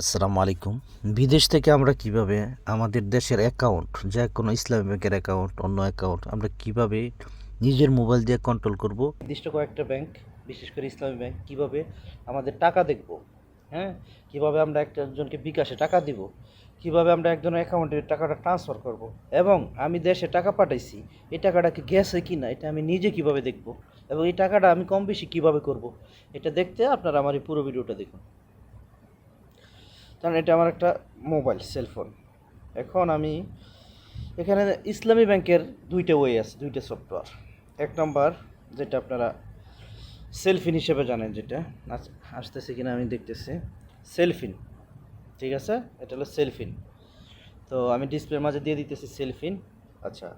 আসসালামু আলাইকুম। বিদেশ থেকে আমরা কীভাবে আমাদের দেশের অ্যাকাউন্ট যে কোনো ইসলামী ব্যাংকের অ্যাকাউন্ট অন্য অ্যাকাউন্ট আমরা কীভাবে নিজের মোবাইল দিয়ে কন্ট্রোল করব? নির্দিষ্ট কয়েকটা ব্যাংক বিশেষ করে ইসলামী ব্যাংক কীভাবে আমাদের টাকা দেখব? হ্যাঁ? কীভাবে আমরা একজনকে বিকাশে টাকা দিব? কীভাবে আমরা একজনের অ্যাকাউন্টে টাকাটা ট্রান্সফার করব? এবং আমি দেশে টাকা পাঠাইছি, এই টাকাটা কি গেছে কি না এটা আমি নিজে কীভাবে দেখব? এবং এই টাকাটা আমি কম বেশি কীভাবে করব? এটা দেখতে আপনারা আমার এই পুরো ভিডিওটা দেখুন। কারণ এটা আমার একটা মোবাইল সেলফোন এখন আমি এখানে ইসলামী ব্যাংকের দুইটা ওয়ে আছে, দুইটা সফটওয়্যার এক নম্বর যেটা আপনারা সেলফিন হিসেবে জানেন যেটা, আস- আসতেছে কিনা আমি দেখতেছি সেলফিন ঠিক আছে? এটা হলো সেলফিন তো আমি ডিসপ্লের মাঝে দিয়ে দিতেছি সেলফিন আচ্ছা।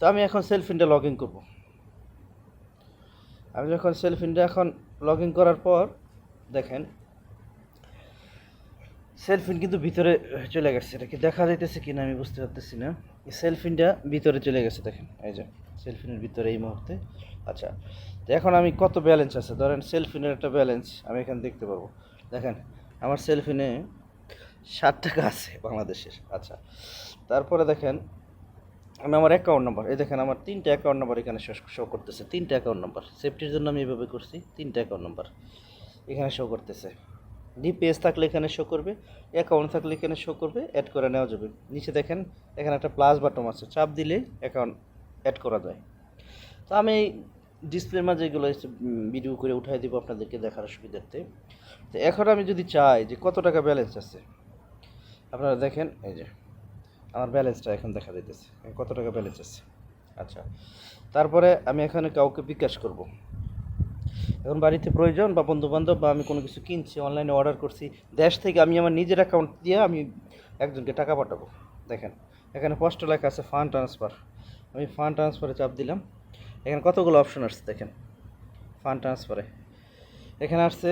তো আমি এখন সেলফিনটা লগ ইন করব। আমি যখন সেলফিনটা এখন লগ ইন করার পর, দেখেন সেলফিন কিন্তু ভিতরে চলে গেছে, এটা কি দেখা যাইতেছে কিনা আমি বুঝতে পারতেছি না। সেলফিনটা ভিতরে চলে গেছে, দেখেন, এই যে, সেলফিনের ভিতরে এই মুহূর্তে। আচ্ছা তো এখন আমি কত ব্যালেন্স আছে? ধরেন সেলফিনের একটা ব্যালেন্স আমি এখানে দেখতে পাবো। দেখেন, আমার সেলফিনে ষাট টাকা আছে বাংলাদেশের। আচ্ছা তারপরে দেখেন, আমি আমার অ্যাকাউন্ট নাম্বার এই দেখেন, আমার তিনটা অ্যাকাউন্ট নাম্বার এখানে শো করতেছে, তিনটা অ্যাকাউন্ট নাম্বার সেফটির জন্য আমি এভাবে করছি, তিনটা অ্যাকাউন্ট নাম্বার এখানে শো করতেছে। ডিপিএস থাকলে এখানে শো করবে অ্যাকাউন্ট থাকলে এখানে শো করবে অ্যাড করে নেওয়া যাবে। নিচে দেখেন, এখানে একটা প্লাস বাটন আছে, চাপ দিলে অ্যাকাউন্ট অ্যাড করা যায়। তো আমি ডিসপ্লের মাঝে এগুলো ভিডিও করে উঠাই দিব আপনাদেরকে দেখার সুবিধার্থে। তো এখন আমি যদি চাই যে কত টাকা ব্যালেন্স আছে, আপনারা দেখেন, এই যে, আমার ব্যালেন্সটা এখন দেখা দিতেছে, কত টাকা ব্যালেন্স আছে। আচ্ছা তারপরে আমি এখানে কাউকে বিকাশ করব। এখন বাড়িতে প্রয়োজন বা বন্ধু বান্ধব বা আমি কোনো কিছু কিনছি অনলাইনে অর্ডার করছি, দেশ থেকে আমি আমার নিজের অ্যাকাউন্ট দিয়ে আমি একজনকে টাকা পাঠাবো। দেখেন, এখানে স্পষ্ট লেখা আছে ফান্ড ট্রান্সফার আমি ফান্ড ট্রান্সফারে চাপ দিলাম। এখানে কতগুলো অপশন আসছে দেখেন ফান্ড ট্রান্সফারে এখানে আসছে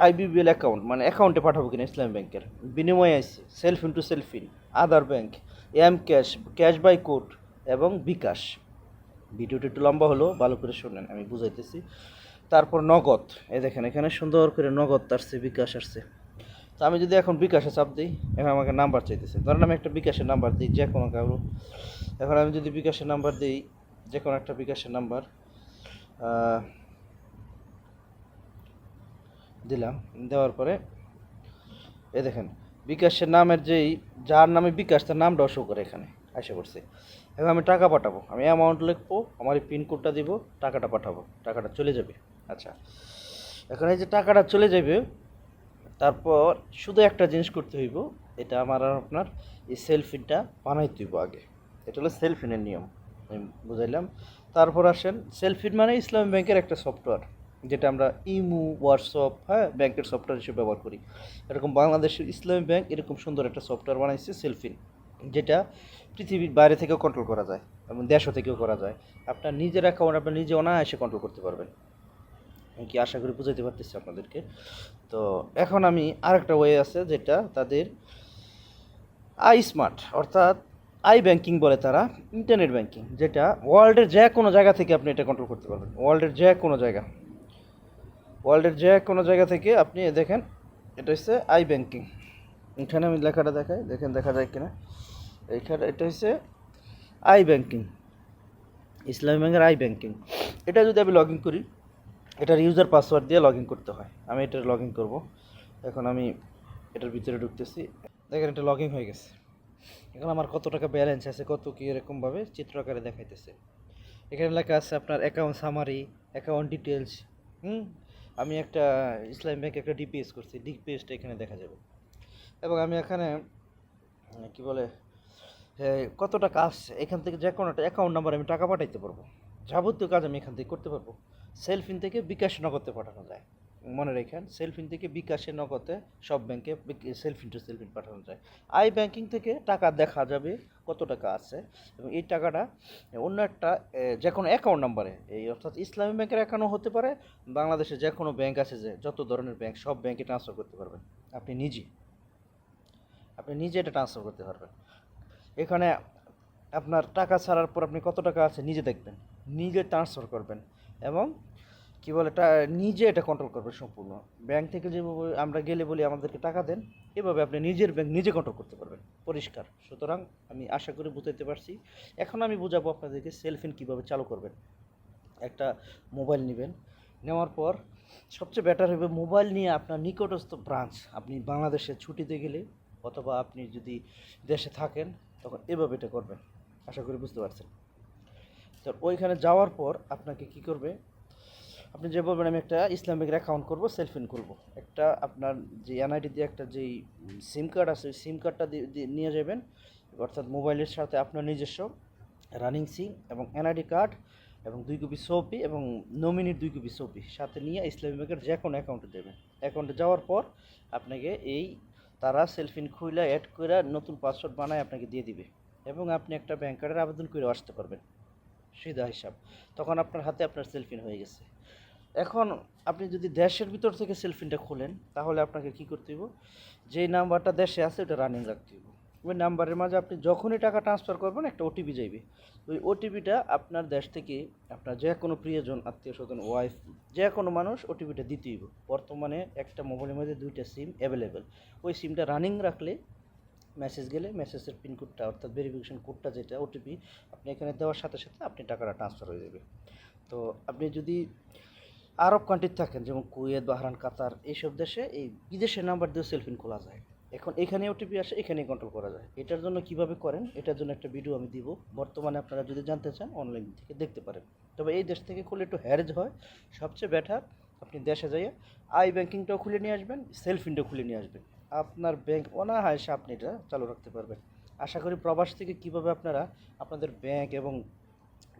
আইবিবিএল অ্যাকাউন্ট মানে অ্যাকাউন্টে পাঠাবো কিনা ইসলাম ব্যাংকের বিনিময়ে আসছে self into self in other bank M cash cash by code এবং বিকাশ। ভিডিওটা একটু লম্বা হলো, ভালো করে শুনেন, আমি বুঝাইতেছি। তারপর নগদ, এই দেখেন, এখানে সুন্দর করে নগদ আসছে বিকাশ আসছে। তো আমি যদি এখন বিকাশে চাপ দিই, এখন আমাকে নাম্বার চাইতেছে। ধরেন আমি একটা বিকাশের নাম্বার দিই, যে কোনো কারও। এখন আমি যদি বিকাশের নাম্বার দিই, যে কোনো একটা বিকাশের নাম্বার দিলাম, দেওয়ার পরে এ দেখেন, বিকাশের নামের যেই, যার নামে বিকাশ, তার নামটাও শো করে এখানে। এসে পড়ছে এখন আমি টাকা পাঠাবো। আমি অ্যামাউন্ট লিখব, আমার পিনকোডটা দিব, টাকাটা পাঠাবো। টাকাটা চলে যাবে। আচ্ছা। এখন এই যে টাকাটা চলে যাবে, তারপর শুধু একটা জিনিস করতে হইব, এটা আমার আর আপনার এই সেলফিনটা বানাইতে হইব আগে। এটা হলো সেলফিনের নিয়ম। আমি বুঝাইলাম। তারপর আসেন সেলফিন মানে ইসলামী ব্যাংকের একটা সফটওয়্যার যেটা আমরা ইমু, হোয়াটসঅ্যাপ হ্যাঁ ব্যাংকের সফটওয়্যার হিসেবে ব্যবহার করি। এরকম বাংলাদেশের ইসলামী ব্যাংক এরকম সুন্দর একটা সফটওয়্যার বানাইছে সেলফিন যেটা পৃথিবীর বাইরে থেকেও কন্ট্রোল করা যায় এবং দেশও থেকেও করা যায়। আপনার নিজের অ্যাকাউন্ট আপনার নিজে অনায়াসে কন্ট্রোল করতে পারবেন। কি আশা করি বুঝাইতে পারতেছি আপনাদেরকে? তো এখন আমি আরেকটা ওয়ে আছে যেটা তাদের আই স্মার্ট অর্থাৎ আই ব্যাংকিং বলে তারা ইন্টারনেট ব্যাংকিং যেটা ওয়ার্ল্ডের যে কোনো জায়গা থেকে আপনি এটা কন্ট্রোল করতে পারবেন। ওয়ার্ল্ডের যে কোনো জায়গা। ওয়ার্ল্ডের যে কোনো জায়গা থেকে আপনি দেখেন, এটা হচ্ছে আই ব্যাংকিং এখানে আমি লেখাটা দেখাই, দেখেন দেখা যায় কিনা। এইখানে এটা হচ্ছে আই ব্যাংকিং, ইসলামী ব্যাংকের আই ব্যাংকিং। এটা যদি আমি লগ ইন করি, এটার ইউজার পাসওয়ার্ড দিয়ে লগ ইন করতে হয়। আমি এটা লগ ইন করব। এখন আমি এটার ভিতরে ঢুকতেছি। দেখেন এটা লগ ইন হয়ে গেছে। এখন আমার কত টাকা ব্যালেন্স আছে, কত কী এরকমভাবে চিত্র আকারে দেখাইতেছে। এখানে লেখা আছে আপনার অ্যাকাউন্ট সামারি অ্যাকাউন্ট ডিটেলস হুম? আমি একটা ইসলাম ব্যাংকে একটা ডিপিএস করছি। ডিপিএসটা এখানে দেখা যাবে। এবং আমি এখানে কি বলে কত টাকা আসছে? এখান থেকে যে কোনো একটা অ্যাকাউন্ট নাম্বার আমি টাকা পাঠাইতে পারব। যাবতীয় কাজ আমি এখান থেকে করতে পারব। সেলফিন থেকে বিকাশ নগদে পাঠানো যায়। মনে রেখেন সেলফিন থেকে বিকাশে নগদে সব ব্যাংকে সেলফিন টু সেলফিন পাঠানো যায়। আই ব্যাংকিং থেকে টাকা দেখা যাবে কত টাকা আছে। এবং এই টাকাটা অন্য একটা যে কোনো অ্যাকাউন্ট নাম্বারে এই অর্থাৎ ইসলামী ব্যাংকের অ্যাকাউন্টও হতে পারে। বাংলাদেশে যে কোনো ব্যাংক আছে যে, যত ধরনের ব্যাংক সব ব্যাংকে ট্রান্সফার করতে পারবেন। আপনি নিজে। আপনি নিজে এটা ট্রান্সফার করতে পারবেন। এখানে আপনার টাকা ছাড়ার পর আপনি কত টাকা আছে নিজে দেখবেন, নিজে ট্রান্সফার করবেন এবং কি বলে নিজে এটা কন্ট্রোল করবে সম্পূর্ণ। ব্যাংক থেকে যেভাবে আমরা গেলে বলি আমাদেরকে টাকা দেন, এভাবে আপনি নিজের ব্যাংক নিজে কন্ট্রোল করতে পারবেন। পরিষ্কার। সুতরাং আমি আশা করি বুঝাইতে পারছি। এখন আমি বুঝাবো আপনাদেরকে সেলফিন কীভাবে চালু করবেন। একটা মোবাইল নেবেন, নেওয়ার পর সবচেয়ে বেটার হবে মোবাইল নিয়ে আপনার নিকটস্থ ব্রাঞ্চ আপনি বাংলাদেশে ছুটিতে গেলে অথবা আপনি যদি দেশে থাকেন, তখন এভাবে এটা করবেন। আশা করি বুঝতে পারছেন। তো ওইখানে যাওয়ার পর আপনাকে কি করবে? আপনি যে বলবেন, আমি একটা ইসলামিক অ্যাকাউন্ট করব সেলফিন করব একটা আপনার যে এনআইডি দিয়ে একটা যেই সিম কার্ড আছে, ওই সিম কার্ডটা দিয়ে নিয়ে যাবেন। অর্থাৎ মোবাইলের সাথে আপনার নিজস্ব রানিং সিম এবং এনআইডি কার্ড এবং দুই কপি ছবি এবং নমিনির দুই কপি ছবি সাথে নিয়ে ইসলামী ব্যাংকের যে কোনো অ্যাকাউন্টে দেবেন। অ্যাকাউন্টে যাওয়ার পর আপনাকে এই তারা সেলফিন খুইলা অ্যাড করে নতুন পাসওয়ার্ড বানায় আপনাকে দিয়ে দিবে এবং আপনি একটা ব্যাংক কার্ডের আবেদন করে আসতে পারবেন, সিধা হিসাব। তখন আপনার হাতে আপনার সেলফিন হয়ে গেছে। এখন আপনি যদি দেশের ভিতর থেকে সেলফিনটা খোলেন, তাহলে আপনাকে কি করতে হইব? যেই নাম্বারটা দেশে আছে ওটা রানিং রাখতে হইব। ওই নাম্বারের মাঝে আপনি যখনই টাকা ট্রান্সফার করবেন, একটা ওটিপি যাইবে। ওই ওটিপিটা আপনার দেশ থেকে আপনার যে কোনো প্রিয়জন, আত্মীয় স্বজন ওয়াইফ যে কোনো মানুষ ওটিপিটা দিতে হইব। বর্তমানে একটা মোবাইলের মধ্যে দুইটা সিম অ্যাভেলেবেল ওই সিমটা রানিং রাখলে মেসেজ গেলে মেসেজের পিনকোডটা অর্থাৎ ভেরিফিকেশন কোডটা যেটা ওটিপি আপনি এখানে দেওয়ার সাথে সাথে আপনি টাকাটা ট্রান্সফার হয়ে যাবে। তো আপনি যদি আরব কান্ট্রিতে থাকেন, যেমন কুয়েত বাহরান কাতার এইসব দেশে এই বিদেশের নাম্বার দিয়ে সেলফিন খোলা যায়। এখন এখানে ওটিপি আসে, এখানেই কন্ট্রোল করা যায়। এটার জন্য কীভাবে করেন? এটার জন্য একটা ভিডিও আমি দিব। বর্তমানে আপনারা যদি জানতে চান অনলাইন থেকে দেখতে পারেন। তবে এই দেশ থেকে খুলে একটু হ্যারেজ হয়। সবচেয়ে বেটার আপনি দেশে যাইয়ে আই ব্যাংকিংটাও খুলে নিয়ে আসবেন সেলফ সেলফিনটাও খুলে নিয়ে আসবেন। আপনার ব্যাংক অনাহাসে আপনি এটা চালু রাখতে পারবেন। আশা করি প্রবাস থেকে কীভাবে আপনারা আপনাদের ব্যাংক এবং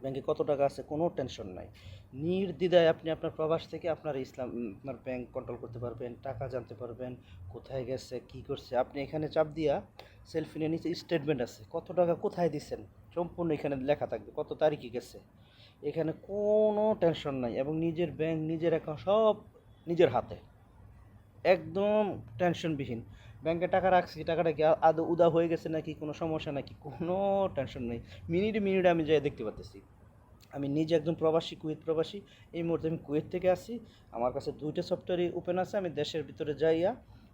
ব্যাংকে কত টাকা আছে কোনো টেনশন নাই। নির্দ্বিধায় আপনি আপনার প্রবাস থেকে আপনার ইসলাম আপনার ব্যাংক কন্ট্রোল করতে পারবেন, টাকা জানতে পারবেন, কোথায় গেছে, কি করছে। আপনি এখানে চাপ দিয়া সেলফি নিয়ে নিচে স্টেটমেন্ট আছে। কত টাকা কোথায় দিচ্ছেন সম্পূর্ণ এখানে লেখা থাকবে। কত তারিখে গেছে? এখানে কোনো টেনশন নাই এবং নিজের ব্যাংক নিজের অ্যাকাউন্ট সব নিজের হাতে। একদম টেনশনবিহীন ব্যাংকে টাকা রাখছি, টাকাটা কি আদৌ উদা হয়ে গেছে নাকি, কোনো সমস্যা নাকি? কোনো টেনশন নেই। মিনিটে মিনিটে আমি যাই দেখতে পাচ্ছি আমি নিজে একজন প্রবাসী, কুয়েত প্রবাসী। এই মুহূর্তে আমি কুয়েত থেকে আসি আমার কাছে দুইটা সফটওয়্যারই ওপেন আছে। আমি দেশের ভিতরে যাইয়া,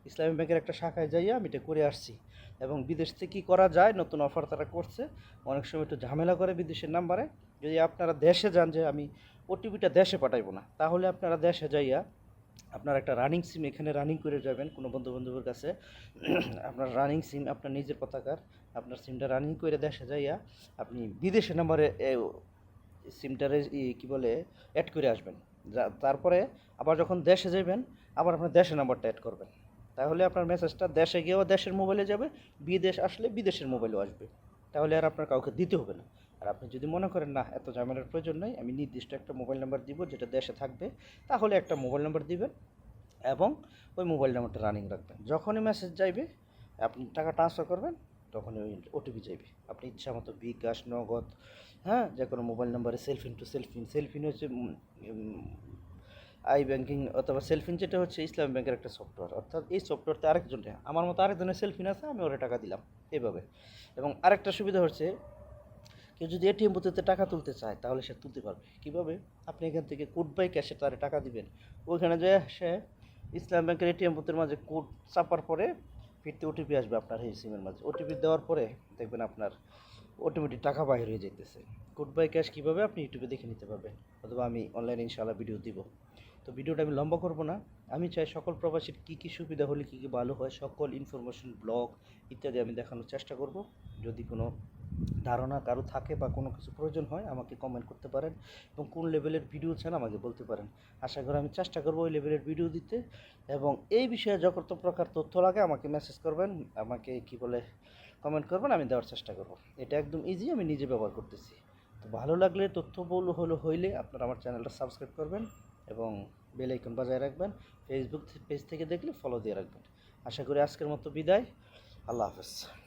ইসলামী ব্যাংকের একটা শাখায় যাইয়া আমি এটা করে আসছি। এবং বিদেশ থেকে কী করা যায়, নতুন অফার তারা করছে। অনেক সময় একটু ঝামেলা করে বিদেশের নাম্বারে। যদি আপনারা দেশে যান যে আমি ওটিপিটা দেশে পাঠাইবো না, তাহলে আপনারা দেশে যাইয়া আপনার একটা রানিং সিম এখানে রানিং করে যাবেন কোনো বন্ধু বান্ধবের কাছে। আপনার রানিং সিম আপনার নিজের পতাকার, আপনার সিমটা রানিং করে দেশে যাইয়া আপনি বিদেশে নাম্বারে সিমটারে কী বলে অ্যাড করে আসবেন। তারপরে আবার যখন দেশে যাবেন আবার আপনার দেশের নাম্বারটা অ্যাড করবেন। তাহলে আপনার মেসেজটা দেশে গিয়েও দেশের মোবাইলে যাবে, বিদেশ আসলে বিদেশের মোবাইলেও আসবে। তাহলে আর আপনার কাউকে দিতে হবে না। আর আপনি যদি মনে করেন, না, এত ঝামেলার প্রয়োজন নেই, আমি নির্দিষ্ট একটা মোবাইল নাম্বার দিব যেটা দেশে থাকবে, তাহলে একটা মোবাইল নাম্বার দিবেন এবং ওই মোবাইল নাম্বারটা রানিং রাখবেন। যখনই মেসেজ যাইবে, আপনি টাকা ট্রান্সফার করবেন, তখনই ওই ওটিপি যাইবে। আপনি ইচ্ছা মতো বিকাশ, নগদ হ্যাঁ যে কোনো মোবাইল নাম্বারে সেলফিন টু সেলফিন সেলফিন হচ্ছে আই ব্যাংকিং অথবা সেলফিন যেটা হচ্ছে ইসলাম ব্যাংকের একটা সফটওয়্যার অর্থাৎ এই সফটওয়্যারতে আরেকজন আমার মতো আরেকজনের সেলফিন আছে, আমি ওরা টাকা দিলাম। এইভাবে এবং আরেকটা সুবিধা হচ্ছে, কেউ যদি এটিএম বুথেতে টাকা তুলতে চায়, তাহলে সে তুলতে পারবে। কীভাবে? আপনি এখান থেকে কোড বাই ক্যাশে তারে টাকা দিবেন। ওইখানে যে সে ইসলাম ব্যাংকের এটিএম বুথের মাঝে কোড চাপার পরে ফিরতে ওটিপি আসবে আপনার এই সিমের মাঝে। ওটিপি দেওয়ার পরে দেখবেন আপনার অটোমেটিক টাকা বাইর হয়ে যেতেছে কোড বাই ক্যাশ কীভাবে আপনি ইউটিউবে দেখে নিতে পারবেন? অথবা আমি অনলাইনে ইনশাআল্লাহ ভিডিও দিব। তো ভিডিওটা আমি লম্বা করব না। আমি চাই সকল প্রবাসীর কী কী সুবিধা হলে কী কী ভালো হয়, সকল ইনফরমেশন ব্লগ ইত্যাদি আমি দেখানোর চেষ্টা করব। যদি কোনো ধারণা কারও থাকে বা কোনো কিছু প্রয়োজন হয়, আমাকে কমেন্ট করতে পারেন এবং কোন লেভেলের ভিডিও চান আমাকে বলতে পারেন। আশা করি আমি চেষ্টা করব ওই লেভেলের ভিডিও দিতে এবং এই বিষয়ে যত প্রকার তথ্য লাগে আমাকে মেসেজ করবেন, আমাকে কি বলে কমেন্ট করবেন, আমি দেওয়ার চেষ্টা করব। এটা একদম ইজি আমি নিজে ব্যবহার করতেছি। তো ভালো লাগলে তথ্য বল হলো হইলে আপনারা আমার চ্যানেলটা সাবস্ক্রাইব করবেন। এবং বেল আইকন বাজায় রাখবেন ফেসবুক পেজ থেকে দেখলে ফলো দিয়ে রাখবেন। আশা করি আজকের মতো বিদায়। আল্লাহ হাফেজ।